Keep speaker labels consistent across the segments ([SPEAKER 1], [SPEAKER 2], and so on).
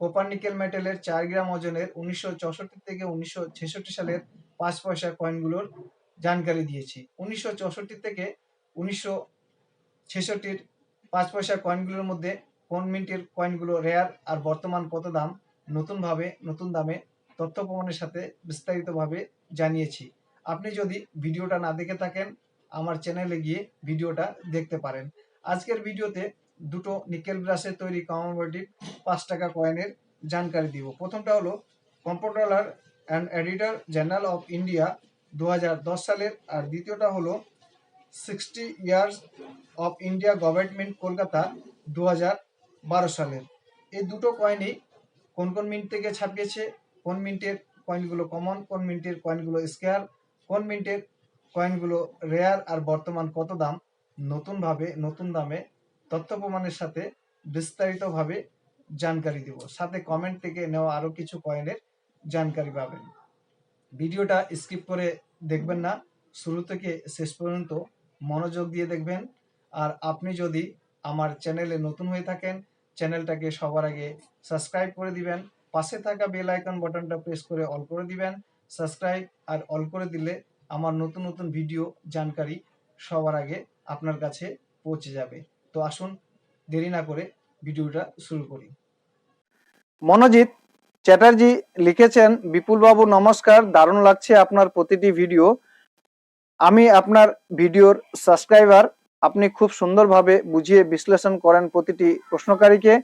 [SPEAKER 1] কোপারনিকেল মেটেলের চার গ্রাম ওজনের উনিশশো চৌষট্টি থেকে উনিশশো ছেষট্টি সালের পাঁচ পয়সা কয়েনগুলোর জানকারি দিয়েছি। উনিশশো চৌষট্টি থেকে উনিশশো ছেষট্টির পাঁচ পয়সা কয়েনগুলোর মধ্যে কোন মিন্টের কয়েনগুলো রেয়ার আর বর্তমান কত দাম? নতুনভাবে, নতুন দামে তথ্য প্রমাণের সাথে বিস্তারিতভাবে জানিয়েছি। আপনি যদি ভিডিওটা না দেখে থাকেন, আমার চ্যানেলে গিয়ে ভিডিওটা দেখতে পারেন। আজকের ভিডিওতে দুটো নিকেল ব্রাশের তৈরি কমেমোরেটিভ পাঁচ টাকা কয়েনের জানকারি দিব। প্রথমটা হলো comptroller and auditor general of India দু হাজার দশ সালের, আর দ্বিতীয়টা হলো sixty years of India government Kolkata দু সালের। এই দুটো কয়েনই কোন কোন মিন্ট থেকে ছাপিয়েছে, কোন মিন্টের কয়েনগুলো কমন কোন মিন্টের কয়েনগুলো স্কেয়ার কোন মিন্টের কয়েনগুলো রেয়ার আর বর্তমান কত দাম? নতুনভাবে, নতুন দামে তথ্য প্রমাণের সাথে বিস্তারিতভাবে জানকারি দেব। সাথে কমেন্ট থেকে নেওয়া আরও কিছু কয়েনের জানকারি পাবেন। ভিডিওটা স্কিপ করে দেখবেন না। শুরু থেকে শেষ পর্যন্ত মনোযোগ দিয়ে দেখবেন। আর আপনি যদি আমার চ্যানেলে নতুন হয়ে থাকেন চ্যানেলটাকে সবার আগে সাবস্ক্রাইব করে দিবেন। পাশে থাকা বেল আইকন বাটনটা প্রেস করে অল করে দিবেন। সাবস্ক্রাইব আর অল করে দিলে আমার নতুন নতুন ভিডিও জানকারি সবার আগে আপনার কাছে পৌঁছে যাবে। তো আসুন দেরি না করে ভিডিওটা শুরু করি। মনোজিৎ চ্যাটার্জি লিখেছেন, বিপুলবাবু, নমস্কার, দারুণ লাগছে আপনার প্রতিটি ভিডিও। আমি আপনার ভিডিওর সাবস্ক্রাইবার। আপনি খুব সুন্দরভাবে বুঝিয়ে বিশ্লেষণ করেন প্রতিটি প্রশ্নকারীকে।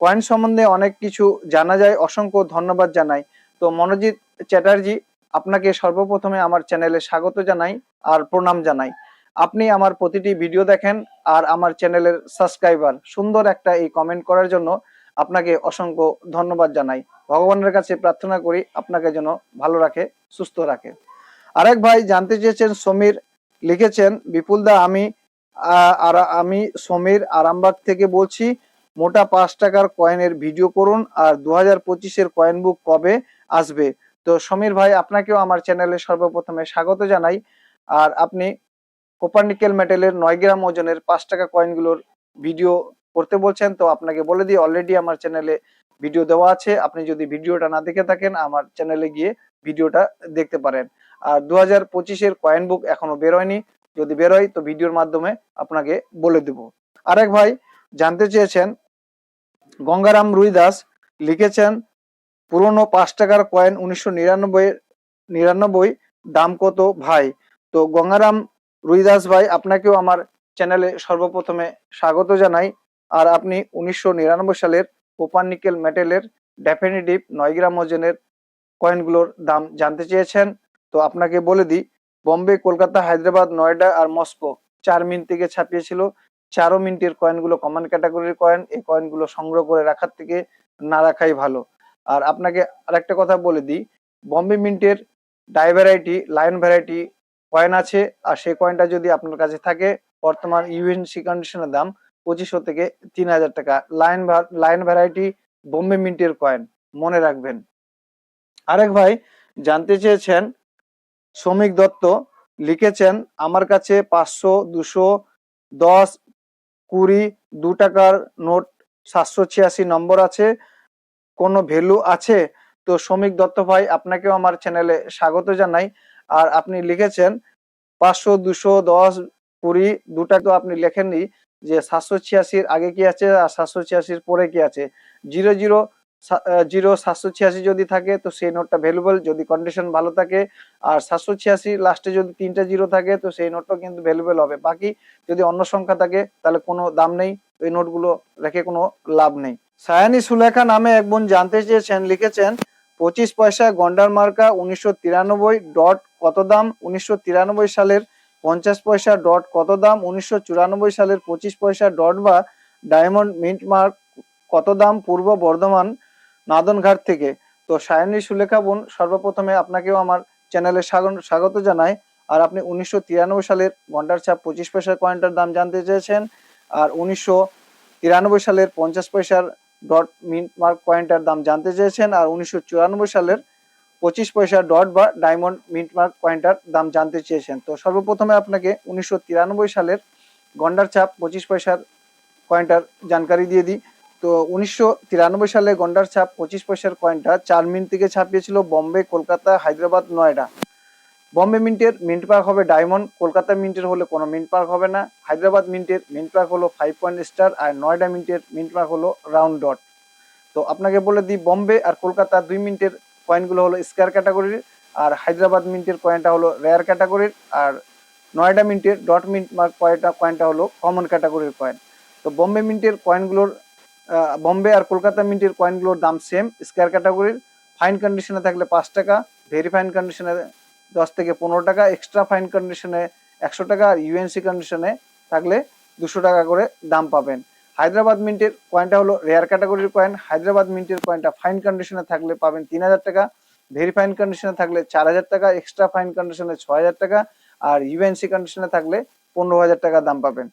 [SPEAKER 1] কয়েন সম্বন্ধে অনেক কিছু জানা যায়। অসংখ্য ধন্যবাদ জানাই। তো মনোজিৎ চ্যাটার্জি, আপনাকে সর্বপ্রথমে আমার চ্যানেলে স্বাগত জানাই আর প্রণাম জানাই। আপনি আমার প্রতিটি ভিডিও দেখেন আর আমার চ্যানেলের সাবস্ক্রাইবার। সুন্দর একটা এই কমেন্ট করার জন্য আপনাকে অসংখ্য ধন্যবাদ জানাই। ভগবানের কাছে প্রার্থনা করি আপনাকে যেন ভালো রাখে, সুস্থ রাখে। আরেক ভাই জানতে চেয়েছেন, সমীর লিখেছেন বিপুলদা আমি আর, আমি সমীর আরামবাগ থেকে বলছি, মোটা পাঁচ টাকার কয়েনের ভিডিও করুন আর দু হাজার পঁচিশের কয়েন বুক কবে আসবে? তো সমীর ভাই, আপনাকেও আমার চ্যানেলে সর্বপ্রথমে স্বাগত জানাই। আর আপনি কোপারনিকেল মেটেলের নয় গ্রাম ওজনের পাঁচ টাকা কয়েনগুলোর ভিডিও করতে বলছেন। তো আপনাকে বলে দিই অলরেডি আমার চ্যানেলে ভিডিও দেওয়া আছে। আপনি যদি ভিডিওটা না দেখে থাকেন, আমার চ্যানেলে গিয়ে ভিডিওটা দেখতে পারেন। আর দু হাজার পঁচিশের কয়েন বুক এখনও বেরোয়নি যদি বেরোয় তো ভিডিওর মাধ্যমে আপনাকে বলে দেব। আরেক ভাই জানতে চেয়েছেন, গঙ্গারাম রুই দাস লিখেছেন, পুরনো পাঁচ টাকার কয়েন উনিশশো নিরানব্বই নিরানব্বই দাম কত ভাই? তো গঙ্গারাম রুইদাস ভাই, আপনাকেও আমার চ্যানেলে সর্বপ্রথমে স্বাগত জানাই। আর আপনি উনিশশো নিরানব্বই সালের কোপার নিকেল মেটেলের ডেফিনেটিভ নয় গ্রাম ওজনের কয়েনগুলোর দাম জানতে চেয়েছেন। তো আপনাকে বলে দিই, বম্বে, কলকাতা, হায়দ্রাবাদ, নয়ডা আর মস্কো চার মিনিট থেকে ছাপিয়েছিল। চারো মিনিটের কয়েনগুলো কমন ক্যাটাগরির কয়েন এই কয়েনগুলো সংগ্রহ করে রাখার থেকে না রাখাই ভালো। আর আপনাকে আরেকটা কথা বলে দিই, Bombay মিন্টের die variety line variety coin আছে, আর সেই কয়েনটা যদি আপনার কাছে থাকে, বর্তমান ইউএনসি কন্ডিশনের দাম পঁচিশশো থেকে তিন হাজার টাকা। লাইন লাইন ভ্যারাইটি বোম্বে মিন্টের কয়েন মনে রাখবেন। আরেক ভাই জানতে চেয়েছেন, শ্রমিক দত্ত লিখেছেন, আমার কাছে পাঁচশো, দুশো, দশ, কুড়ি, দু টাকার নোট সাতশো ছিয়াশি নম্বর আছে, কোনো ভ্যালু আছে? তো শ্রমিক দত্ত ভাই, আপনাকেও আমার চ্যানেলে স্বাগত জানাই। আর আপনি লিখেছেন পাঁচশো, দুশো, দশ, কুড়ি দুটা তো আপনি লেখেননি যে সাতশো ছিয়াশির আগে কি আছে আর সাতশো ছিয়াশির পরে কি আছে? জিরো জিরো জিরো, সাতশো ছিয়াশি যদি থাকে তো সেই নোটটা ভ্যালুবল যদি কন্ডিশন ভালো থাকে আর সাতশো ছিয়াশি লাস্টে যদি তিনটা জিরো থাকে তো সেই নোটটা কিন্তু ভ্যালুবল হবে। বাকি যদি অন্য সংখ্যা থাকে তাহলে কোনো দাম নেই, ওই নোটগুলো রেখে কোনো লাভ নেই। সায়ানি সুলেখা নামে এক বোন জানতে চেয়েছেন, লিখেছেন পঁচিশ পয়সা গন্ডার মার্কা উনিশশো তিরানব্বই ডট কত দাম? উনিশশো তিরানব্বই সালের পঞ্চাশ পয়সা ডট কত দাম? উনিশশো চুরানব্বই সালের পঁচিশ পয়সা ডট বা ডায়মন্ড মিন্ট মার্ক কত দাম পূর্ব বর্ধমান নাদনঘাট থেকে? তো সায়নী সুলেখা বোন, সর্বপ্রথমে আপনাকেও আমার
[SPEAKER 2] চ্যানেলে স্বাগত- জানাই। আর আপনি উনিশশো তিরানব্বই সালের ঘণ্টার ছাপ পঁচিশ পয়সার কয়েনটার দাম জানতে চেয়েছেন। আর উনিশশো তিরানব্বই সালের পঞ্চাশ পয়সার ডট মিন্ট মার্ক কয়েনটার দাম জানতে চেয়েছেন আর উনিশশো চুরানব্বই সালের পঁচিশ পয়সা ডট বা ডায়মন্ড মিন্ট মার্ক কয়েনটার দাম জানতে চেয়েছেন। তো সর্বপ্রথমে আপনাকে উনিশশো তিরানব্বই সালের গন্ডার ছাপ পঁচিশ পয়সার কয়েনটার জানকারি দিয়ে দিই। তো উনিশশো তিরানব্বই সালে গন্ডার ছাপ পঁচিশ পয়সার কয়েনটা চার মিনিট থেকে ছাপিয়েছিল বম্বে, কলকাতা, হায়দ্রাবাদ, নয়ডা। বম্বে মিন্টের মিন্ট পার্ক হবে ডায়মন্ড, কলকাতা মিন্টের হলে কোনো মিন্ট পার্ক হবে না। হায়দ্রাবাদ মিন্টের মিন্ট পার্ক হলো ফাইভ পয়েন্ট স্টার আর নয়ডা মিন্টের মিন্ট পার্ক হলো রাউন্ড ডট। তো আপনাকে বলে দিই, বম্বে আর কলকাতা দুই মিনিটের কয়েনগুলো হলো স্কোয়ার ক্যাটাগরির আর হায়দ্রাবাদ মিন্টের কয়েনটা হলো রেয়ার ক্যাটাগরির আর নয়ডা মিন্টের ডট মিন্ট মার্ক কয়েনটা কয়েনটা হলো কমন ক্যাটাগরির কয়েন তো বম্বে মিন্টের কয়েনগুলোর বম্বে আর কলকাতা মিন্টের কয়েনগুলোর দাম সেম স্কোয়ার ক্যাটাগরির। ফাইন কন্ডিশনে থাকলে পাঁচ টাকা, ভেরি ফাইন কন্ডিশনে দশ থেকে পনেরো টাকা এক্সট্রা ফাইন কন্ডিশনে একশো টাকা আর ইউএনসি কন্ডিশনে থাকলে দুশো টাকা করে দাম পাবেন। হায়দ্রাবাদ মিন্টের কয়েনটা হলো রেয়ার ক্যাটাগরির কয়েন হায়দ্রাবাদ মিন্টের কয়েনটা ফাইন কন্ডিশনে থাকলে পাবেন তিন হাজার টাকা। ভেরি ফাইন কন্ডিশনে থাকলে চার হাজার টাকা এক্সট্রা ফাইন কন্ডিশনে ছ হাজার টাকা। আর ইউএনসি কন্ডিশনে থাকলে পনেরো হাজার টাকা দাম পাবেন।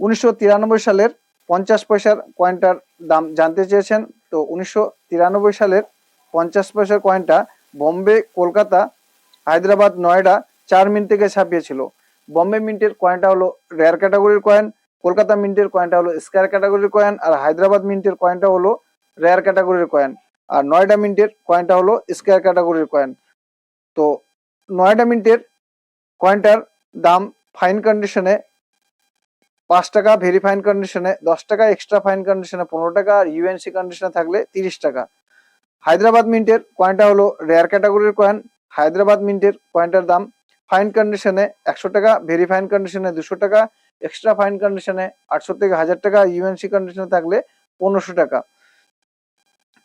[SPEAKER 2] উনিশশো তিরানব্বই সালের পঞ্চাশ পয়সার কয়েনটার দাম জানতে চেয়েছেন। তো উনিশশো তিরানব্বই সালের পঞ্চাশ পয়সার কয়েনটা বম্বে, কলকাতা হায়দ্রাবাদ নয়ডা চার মিনিট থেকে ছাপিয়েছিল। বম্বে মিন্টের কয়েনটা হলো রেয়ার ক্যাটাগরির কয়েন কলকাতা মিন্টের কয়েনটা হলো স্কোয়ার ক্যাটাগরির কয়েন আর হায়দ্রাবাদ মিন্টের কয়েনটা হলো রেয়ার ক্যাটাগরির কয়েন আর নয়ডা মিন্টের কয়েনটা হলো স্কোয়ার ক্যাটাগরির কয়েন তো নয়ডা মিন্টের কয়েনটার দাম ফাইন কন্ডিশনে পাঁচ টাকা ভেরি ফাইন কন্ডিশনে দশ টাকা এক্সট্রা ফাইন কন্ডিশনে পনেরো টাকা, আর ইউএনসি কন্ডিশনে থাকলে তিরিশ টাকা। হায়দ্রাবাদ মিন্টের কয়েনটা হলো রেয়ার ক্যাটাগরির কয়েন হায়দ্রাবাদ মিন্টের কয়েনটার দাম ফাইন কন্ডিশনে একশো টাকা, ভেরি ফাইন কন্ডিশনে দুশো টাকা, এক্সট্রা ফাইন কন্ডিশনে আটশো থেকে হাজার টাকা, ইউএনসি কন্ডিশনে থাকলে পনেরোশো টাকা।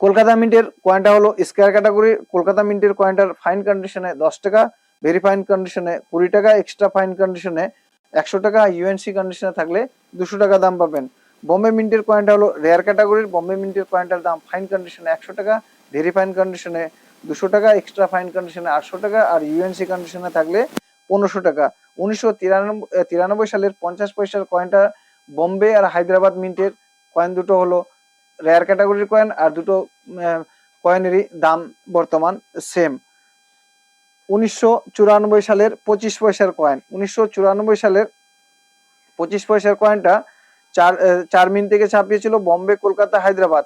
[SPEAKER 2] কলকাতা মিন্টের কয়েনটা হলো স্কোয়ার ক্যাটাগরি, কলকাতা মিন্টের কয়েনটার ফাইন কন্ডিশনে দশ টাকা, ভেরি ফাইন কন্ডিশনে কুড়ি টাকা, এক্সট্রা ফাইন কন্ডিশনে একশো টাকা, ইউএনসি কন্ডিশনে থাকলে দুশো টাকা দাম পাবেন। বম্বে মিন্টের কয়েনটা হলো রেয়ার ক্যাটাগরির, বম্বে মিন্টের কয়েনটার দাম ফাইন কন্ডিশনে একশো টাকা, ভেরি ফাইন কন্ডিশনে দুশো টাকা এক্সট্রা ফাইন কন্ডিশনে আটশো টাকা, আর ইউএনসি কন্ডিশনে থাকলে পনেরোশো টাকা। উনিশশো তিরানব্বই সালের পঞ্চাশ পয়সার কয়েনটা বোম্বে আর হায়দ্রাবাদ মিন্টের কয়েন দুটো হলো রেয়ার ক্যাটাগরির কয়েন আর দুটো কয়েনেরই দাম বর্তমান সেম উনিশশো চুরানব্বই সালের পঁচিশ পয়সার কয়েন উনিশশো চুরানব্বই সালের পঁচিশ পয়সার কয়েনটা চার চার মিন থেকে ছাপিয়েছিল বম্বে কলকাতা হায়দ্রাবাদ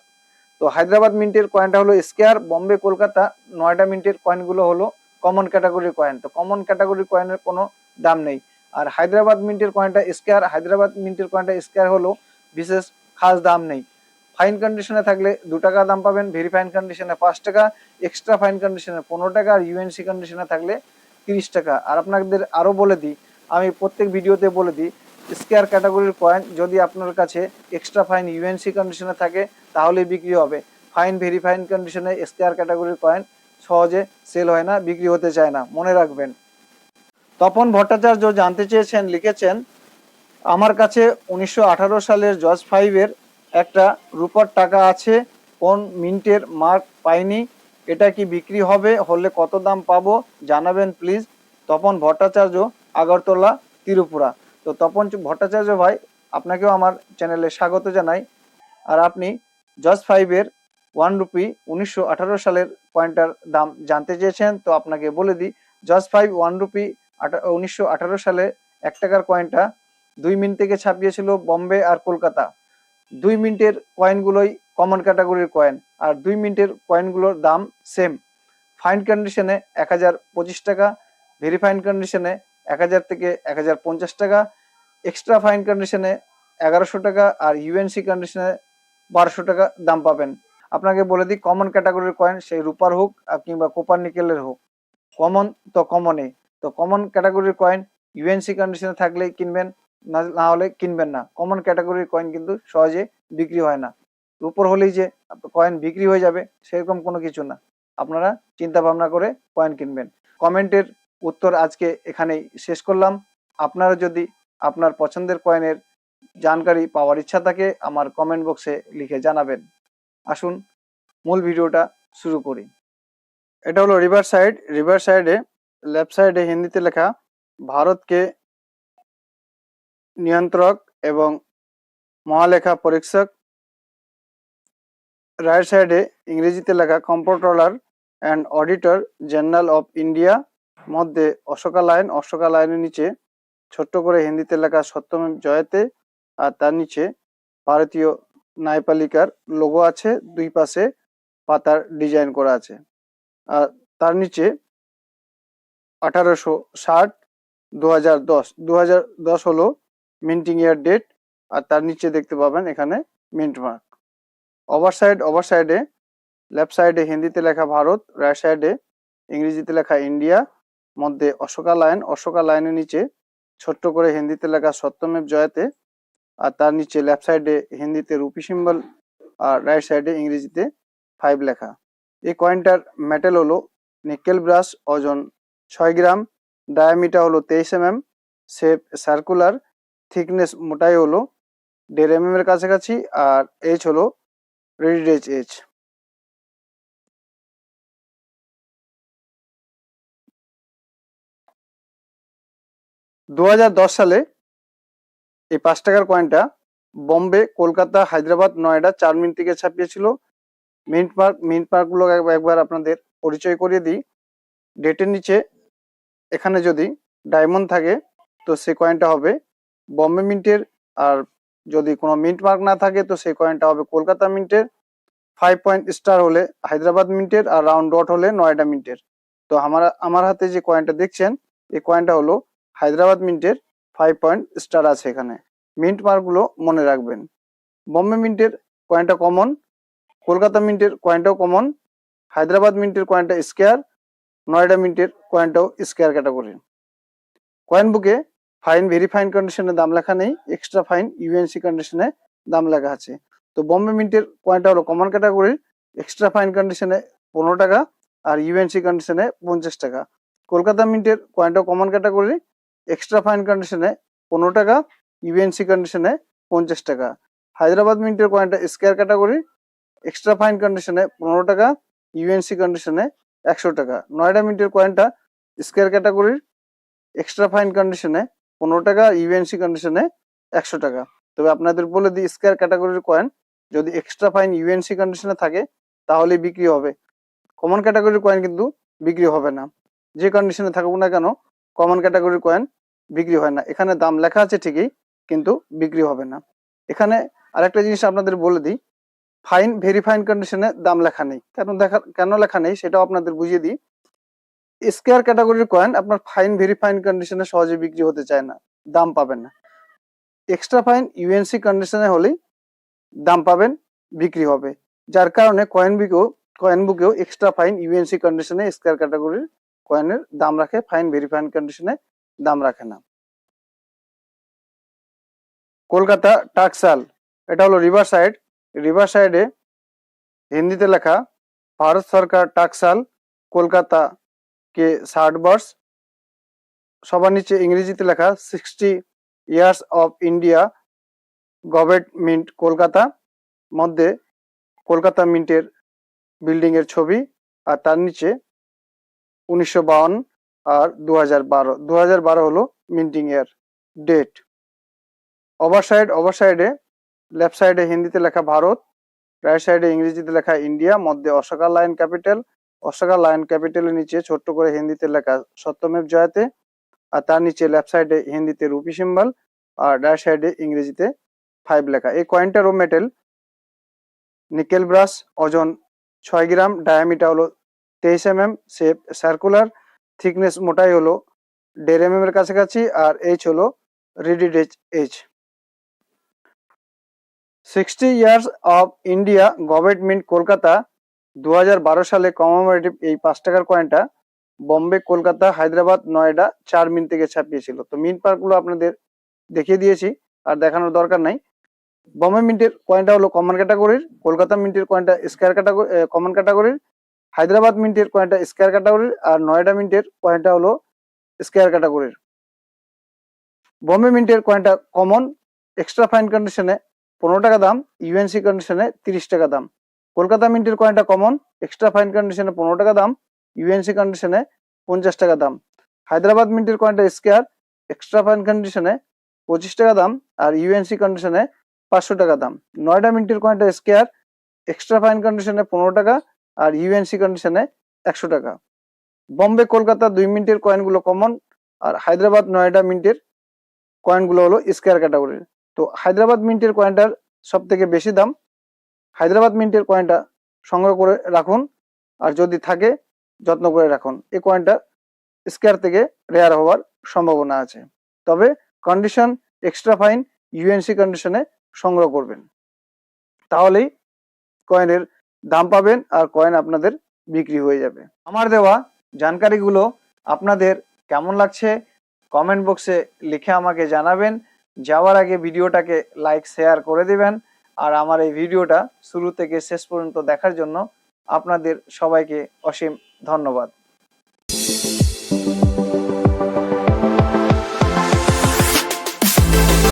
[SPEAKER 2] তো হায়দ্রাবাদ মিন্টের কয়েনটা হলো স্কেয়ার বম্বে কলকাতা নয়ডা মিন্টের কয়েনগুলো হলো কমন ক্যাটাগরির কয়েন তো কমন ক্যাটাগরির কয়েনের কোনো দাম নেই। আর হায়দ্রাবাদ মিন্টের কয়েনটা স্কেয়ার হায়দ্রাবাদ মিন্টের কয়েনটা স্কেয়ার হলো বিশেষ খাস দাম নেই। ফাইন কন্ডিশনে থাকলে দু টাকা দাম পাবেন ভেরি ফাইন কন্ডিশনে পাঁচ টাকা এক্সট্রা ফাইন কন্ডিশনে পনেরো টাকা, আর ইউএনসি কন্ডিশনে থাকলে তিরিশ টাকা। আর আপনাদের আরও বলে দিই, আমি প্রত্যেক ভিডিওতে বলে দিই স্কেয়ার ক্যাটাগরির কয়েন যদি আপনার কাছে এক্সট্রা ফাইন ইউএনসি কন্ডিশনে থাকে তাহলে বিক্রি হবে। ফাইন ভেরি ফাইন কন্ডিশনে স্কেয়ার ক্যাটাগরির কয়েন সহজে সেল হয় না, বিক্রি হতে চায় না। মনে রাখবেন। তপন ভট্টাচার্য জানতে চেয়েছেন, লিখেছেন, আমার কাছে উনিশশো আঠারো সালের জজ ফাইভের একটা রুপার টাকা আছে, কোন মিন্টের মার্ক পাইনি, এটা কি বিক্রি হবে, হলে কত দাম পাবো, জানাবেন প্লিজ তপন ভট্টাচার্য, আগরতলা, তিরুপুরা। তো তপন ভট্টাচার্য ভাই, আপনাকেও আমার চ্যানেলে স্বাগত জানাই। আর আপনি জজ ফাইভের ওয়ান রুপি উনিশশো আঠারো সালের কয়েনটার দাম জানতে চেয়েছেন, তো আপনাকে বলে দিই জজ ফাইভ ওয়ান রুপি উনিশশো আঠারো সালে এক টাকার কয়েনটা দুই মিনিট থেকে ছাপিয়েছিল বম্বে আর কলকাতা। দুই মিনিটের কয়েনগুলোই কমন ক্যাটাগরির কয়েন আর দুই মিনিটের কয়েনগুলোর দাম সেম ফাইন কন্ডিশনে এক হাজার পঁচিশ টাকা ভেরিফাইন কন্ডিশনে এক হাজার থেকে এক হাজার পঞ্চাশ টাকা এক্সট্রা ফাইন কন্ডিশনে এগারোশো টাকা আর ইউএনসি কন্ডিশনে বারোশো টাকা দাম পাবেন। আপনাকে বলে দিই কমন ক্যাটাগরির কয়েন সেই রূপার হোক কিংবা কোপার নিকেলের হোক। কমন তো কমনে তো কমন ক্যাটাগরির কয়েন ইউএনসি কন্ডিশনে থাকলেই কিনবেন, না হলে কিনবেন না। কমন ক্যাটাগরির কয়েন কিন্তু সহজে বিক্রি হয় না। রূপর হলেই যে কয়েন বিক্রি হয়ে যাবে, সেরকম কোনো কিছু না। আপনারা চিন্তা ভাবনা করে কয়েন কিনবেন। কমেন্টের উত্তর আজকে এখানেই শেষ করলাম। আপনারা যদি আপনার পছন্দের কয়েনের জানকারি পাওয়ার ইচ্ছা থাকে, আমার কমেন্ট বক্সে লিখে জানাবেন। আসুন, মূল ভিডিওটা শুরু করি। এটা হলো রিভার সাইড রিভার সাইডে লেফট সাইডে হিন্দিতে লেখা, ভারতকে নিয়ন্ত্রক এবং মহালেখা পরীক্ষক। রাইট সাইডে ইংরেজিতে লেখা comptroller and auditor general of India. মধ্যে অশোকা লাইন অশোকা লাইনের নিচে ছোট্ট করে হিন্দিতে লেখা সত্যমেব জয়তে, আর তার নিচে ভারতীয় ন্যায়পালিকার লোগো আছে, দুই পাশে পাতার ডিজাইন করা আছে। আর তার নিচে আঠারোশো ষাট দু হাজার দশ দু হাজার দশ হলো মিন্টিং ইয়ার ডেট আর তার নিচে দেখতে পাবেন এখানে mint mark over side over সাইডে লেফট সাইডে হিন্দিতে লেখা ভারত রাইট সাইডে ইংরেজিতে লেখা ইন্ডিয়া মধ্যে অশোকা লাইন অশোকা লাইনের নিচে ছোট্ট করে হিন্দিতে লেখা সত্যমেব জয়তে আর তার নিচে লেফট সাইডে হিন্দিতে রুপি সিম্বল আর রাইট সাইডে ইংরেজিতে ফাইভ লেখা। এই কয়েনটার মেটেল হলো নিকেল ব্রাশ ওজন ছয় গ্রাম ডায়ামিটার হলো তেইশ M M shape circular thickness মোটাই হলো দেড় এম এম এর কাছাকাছি আর এইচ হলো রেডিডেজ এইচ দু হাজার দশ সালে এই পাঁচ টাকার কয়েনটা বম্বে, কলকাতা, হায়দ্রাবাদ, নয়ডা চার মিনিট থেকে ছাপিয়েছিল। মিন্ট মার্ক, মিন্ট মার্কগুলো একবার আপনাদের পরিচয় করিয়ে দিই। ডেটের নিচে এখানে যদি ডায়মন্ড থাকে, তো সেই কয়েনটা হবে বম্বে মিন্টের। আর যদি কোনো মিন্ট মার্ক না থাকে, তো সেই কয়েনটা হবে কলকাতা মিন্টের। ফাইভ পয়েন্ট স্টার হলে হায়দ্রাবাদ মিন্টের আর রাউন্ড ডট হলে নয়ডা মিন্টের। তো আমার আমার হাতে যে কয়েনটা দেখছেন, এই কয়েনটা হলো হায়দ্রাবাদ মিন্টের ফাইভ পয়েন্ট স্টার আছে এখানে। মিন্ট মার্কগুলো মনে রাখবেন। বম্বে মিন্টের কয়েনটা কমন কলকাতা মিন্টের কয়েনটাও কমন হায়দ্রাবাদ মিন্টের কয়েনটা স্কোয়ার নয়ডা মিন্টের কয়েনটাও স্কোয়ার ক্যাটাগরি কয়েন বুকে ফাইন ভেরি ফাইন কন্ডিশনে দাম লেখা নেই এক্সট্রা ফাইন ইউএনসি কন্ডিশনে দাম লেখা আছে। তো বম্বে মিন্টের কয়েনটা হলো কমন ক্যাটাগরির এক্সট্রা ফাইন কন্ডিশনে পনেরো টাকা আর ইউএনসি কন্ডিশনে পঞ্চাশ টাকা। কলকাতা মিন্টের কয়েনটাও কমন ক্যাটাগরি এক্সট্রা ফাইন কন্ডিশনে পনেরো টাকা ইউএনসি কন্ডিশনে পঞ্চাশ টাকা। হায়দ্রাবাদ মিন্টের কয়েনটা স্কোয়ার ক্যাটাগরি এক্সট্রা ফাইন কন্ডিশনে পনেরো টাকা ইউএনসি কন্ডিশনে একশো টাকা। নয়ডা মিন্টের কয়েনটা স্কোয়ার ক্যাটাগরির এক্সট্রা ফাইন কন্ডিশনে পনেরো টাকা ইউএনসি কন্ডিশনে একশো টাকা। তবে আপনাদের বলে দিই স্কোয়ার ক্যাটাগরির কয়েন যদি এক্সট্রা ফাইন ইউএনসি কন্ডিশনে থাকে তাহলে বিক্রি হবে। কমন ক্যাটাগরির কয়েন কিন্তু বিক্রি হবে না। যে কন্ডিশনে থাকুক না কেন কমন ক্যাটাগরির কয়েন বিক্রি হয় না। এখানে দাম লেখা আছে ঠিকই, কিন্তু বিক্রি হবে না। এখানে আরেকটা জিনিস আপনাদের বলে দিই। ফাইন ভেরি ফাইন কন্ডিশনে দাম লেখা নেই। কেন দেখা কেন লেখা নেই সেটাও আপনাদের বুঝিয়ে দিই। স্কোয়ার ক্যাটাগরির কয়েন আপনার ফাইন ভেরি ফাইন কন্ডিশনে সহজে বিক্রি হতে চায় না। দাম পাবেন না। এক্সট্রা ফাইন ইউএনসি কন্ডিশনে হলেই দাম পাবেন, বিক্রি হবে। যার কারণে কয়েন বুকেও কয়েন বুকেও এক্সট্রা ফাইন ইউএনসি কন্ডিশনে স্কোয়ার ক্যাটাগরির কয়েনের দাম রাখে ফাইন ভেরি ফাইন কন্ডিশনে দাম রাখে না। কলকাতা টাকসাল এটা হলো রিভার সাইড রিভার সাইডে হিন্দিতে লেখা, ভারত সরকার টাকসাল কলকাতা কে ষাট বর্ষ। সবার নিচে ইংরেজিতে লেখা sixty years of India government Kolkata. মধ্যে কলকাতা মিন্টের বিল্ডিং এর ছবি, আর তার নিচে উনিশশো আর দু হাজার বারো। দু হাজার বারো হলো মিন্টিং এর ডেট ওভার সাইড ওভার সাইডে লেফট সাইডে হিন্দিতে লেখা ভারত রাইট সাইডে ইংরেজিতে লেখা ইন্ডিয়া, মধ্যে Ashoka lion capital. Ashoka lion ক্যাপিটালের নিচে ছোট্ট করে হিন্দিতে লেখা সত্যমেব জয়তে, আর তার নিচে লেফট সাইডে হিন্দিতে রুপি সিম্বল, আর রাইট সাইডে ইংরেজিতে ফাইভ লেখা। এই কয়েনটার ও মেটেল নিকেল ব্রাশ ওজন ছয় গ্রাম ডায়ামিটার হলো তেইশ M M shape circular thickness মোটাই হলো দেড় এম এর কাছাকাছি আর এইচ হলো reeded edge edge sixty years of India government Kolkata দু হাজার বারো সালে কমেমোরেটিভ এই পাঁচ টাকার কয়েনটা বম্বে কলকাতা, হায়দ্রাবাদ, নয়ডা চার মিনিট থেকে ছাপিয়েছিল। তো মিন্ট পার্কগুলো আপনাদের দেখিয়ে দিয়েছি, আর দেখানোর দরকার নাই। বম্বে মিন্টের কয়েনটা হলো কমন ক্যাটাগরির কলকাতা মিন্টের কয়েনটা স্কোয়ার ক্যাটাগরি কমন ক্যাটাগরির হায়দ্রাবাদ মিন্টের কয়েনটা স্কোয়ার ক্যাটাগরির আর নয়ডা মিন্টের কয়েনটা হলো স্কোয়ার ক্যাটাগরির বম্বে মিন্টের কয়েনটা কমন এক্সট্রা ফাইন কন্ডিশনে পনেরো টাকা দাম ইউএনসি কন্ডিশনে তিরিশ টাকা দাম। কলকাতা মিন্টের কয়েনটা কমন এক্সট্রা ফাইন কন্ডিশনে পনেরো টাকা দাম ইউএনসি কন্ডিশনে পঞ্চাশ টাকা দাম। হায়দ্রাবাদ মিন্টের কয়েনটা স্কেয়ার এক্সট্রা ফাইন কন্ডিশনে পঁচিশ টাকা দাম আর ইউএনসি কন্ডিশনে পাঁচশো টাকা দাম। নয়ডা মিন্টের কয়েনটা স্কেয়ার এক্সট্রা ফাইন কন্ডিশনে পনেরো টাকা আর ইউএনসি কন্ডিশনে একশো টাকা। বম্বে কলকাতা দুই মিনিটের কয়েনগুলো কমন আর হায়দ্রাবাদ নয়ডা মিন্টের কয়েনগুলো হলো স্কোয়ার ক্যাটাগরির তো হায়দ্রাবাদ মিন্টের কয়েনটার সব থেকে বেশি দাম, হায়দ্রাবাদ মিন্টের কয়েনটা সংগ্রহ করে রাখুন আর যদি থাকে যত্ন করে রাখুন। এই কয়েনটা স্কোয়ার থেকে রেয়ার হওয়ার সম্ভাবনা আছে। তবে কন্ডিশন এক্সট্রা ফাইন ইউএনসি কন্ডিশনে সংগ্রহ করবেন। তাহলেই কয়েনের দাম পাবেন আর কয়েন আপনাদের বিক্রি হয়ে যাবে। আমার দেওয়া জানকারিগুলো আপনাদের কেমন লাগছে কমেন্ট বক্সে লিখে আমাকে জানাবেন। যাওয়ার আগে ভিডিওটাকে লাইক শেয়ার করে দেবেন। আর আমার এই ভিডিওটা শুরু থেকে শেষ পর্যন্ত দেখার জন্য আপনাদের সবাইকে অসীম ধন্যবাদ।